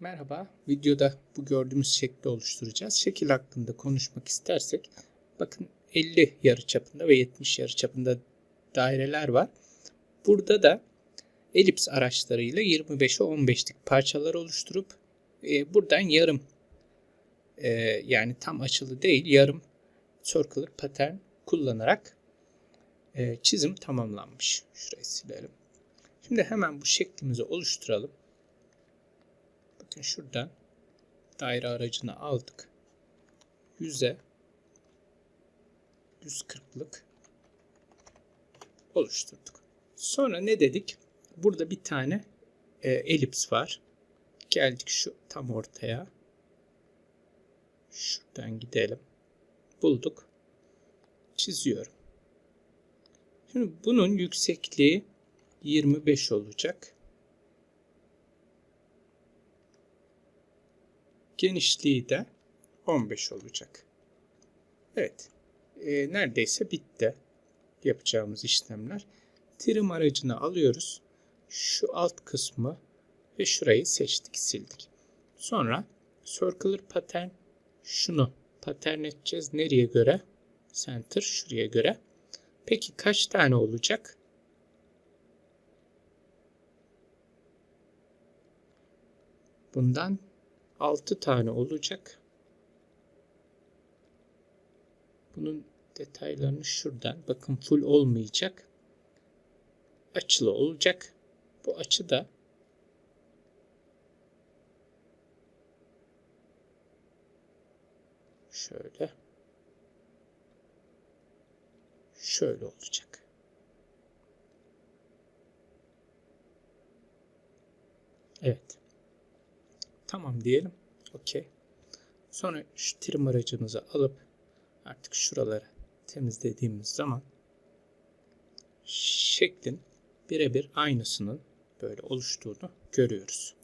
Merhaba. Videoda bu gördüğümüz şekli oluşturacağız. Şekil hakkında konuşmak istersek bakın 50 yarıçapında ve 70 yarıçapında daireler var. Burada da elips araçlarıyla 25'e 15'lik parçalar oluşturup e, buradan yarım e, yani tam açılı değil yarım circular pattern kullanarak e, çizim tamamlanmış. Şurayı silelim. Şimdi hemen bu şeklimizi oluşturalım. Bakın şuradan daire aracını aldık. 100'e 140'lık oluşturduk. Sonra ne dedik? Burada bir tane e, elips var. Geldik şu tam ortaya. Şuradan gidelim. Bulduk. Çiziyorum. Şimdi bunun yüksekliği 25 olacak. Genişliği de 15 olacak. Evet. E, neredeyse bitti yapacağımız işlemler. Trim aracını alıyoruz. Şu alt kısmı ve şurayı seçtik, sildik. Sonra circular pattern şunu pattern edeceğiz. Nereye göre? Center şuraya göre. Peki kaç tane olacak? Bundan 6 tane olacak. Bunun detaylarını şuradan bakın full olmayacak. Açılı olacak. Bu açı da şöyle şöyle olacak. Evet. Tamam diyelim. Okey. Sonra şu trim aracımızı alıp artık şuraları temizlediğimiz zaman şeklin birebir aynısının böyle oluştuğunu görüyoruz.